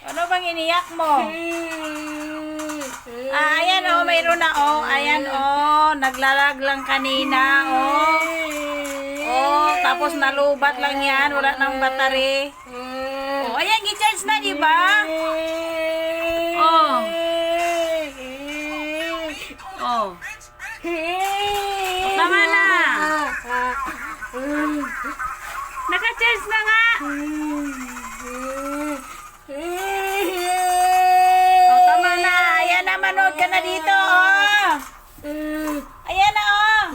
Ano bang iniyak mo? Ah, ayan oh, mayroon na oh. Ayan oh, naglalag lang kanina oh. Oh, tapos nalubat lang yan, wala nang battery. Oh, ayan, gi-charge na, di ba? Oh. Oh. Tama na. Naka-charge na nga. Manood ka na dito, oh. Ayan na, oh.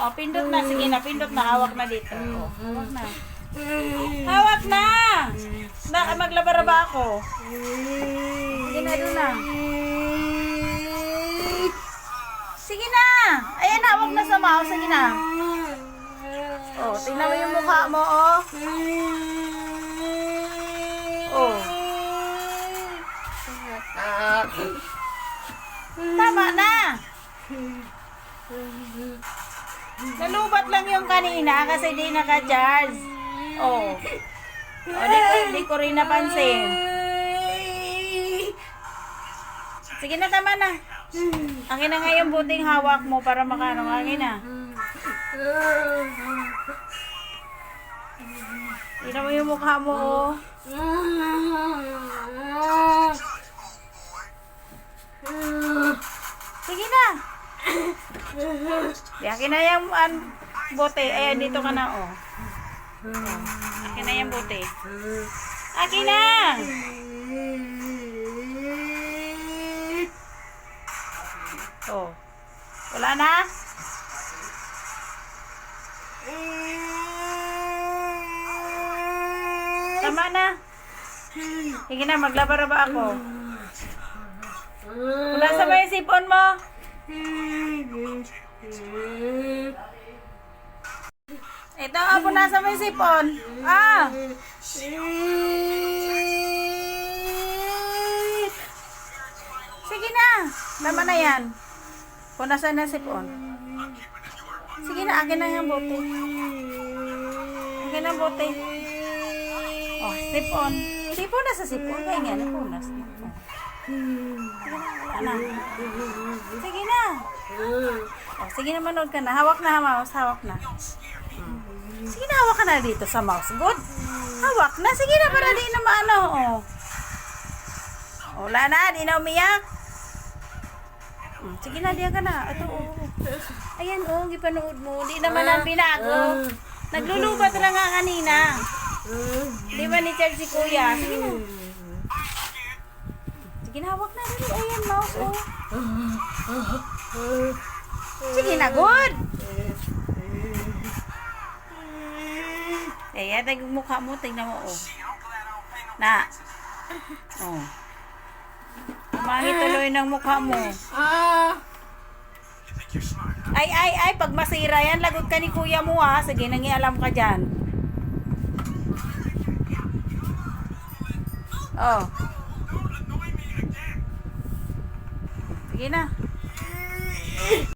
Oh, pindot na. Sige na, pindot na. Hawak na dito. Oh, hawak na. Hawak na! Na, maglaba-raba ako. Sige na, doon na. Sige na! Ayan na, hawak na sa mouse. Sige na. Oh, tingnan mo yung mukha mo. Oh. Tama na. Nalubat lang yung kanina kasi di naka-charge. Oh. Oh, di, ko- di ko rin napansin. Sige na, tama na. Akin na nga yung buting hawak mo para makano. Akin na. Tingnan mo yung mukha mo, oh. Sige na. Di, akin na yung an, bote. Ayan, dito ka na, oh. Akin na yung bote. Akin na! Oh. Wala na? Tama na. Sige na, maglaba-raba ako. Wala sa may sipon mo. Ito, apo nasa may sipon. Ah! Sige na. Tama na yan. Kung nasa na sipon. Sige na, akin na yung bote. Akin na bote. Oh, sipon. Sipon na sa sipon. Kaya nga, napunas na. Wala na. Sige na. Oh, sige na, manood ka na. Hawak na, mouse. Hawak na. Sige na, hawak ka na dito sa mouse. Good. Hawak na. Sige na, para di na maano. Oh. Wala na, di na umiyak. Hmm, Sige na, diyan ka na. Ito, oh. Ayan, oh, gipanood mo. Di naman ang binago. Naglulubat lang nga kanina. Di ba ni si Kuya? Sige na. Sige na. Dali. Ayan, mouse, oh. Sige na, good. Eh, yan yung mukha mo. Tingnan mo, oh. Na. Oh. Umahi tuloy ng mukha mo. Ay, ay, ay, pag masira yan, lagot ka ni kuya mo ha. Sige, nangialam ka dyan. Oh. Sige na.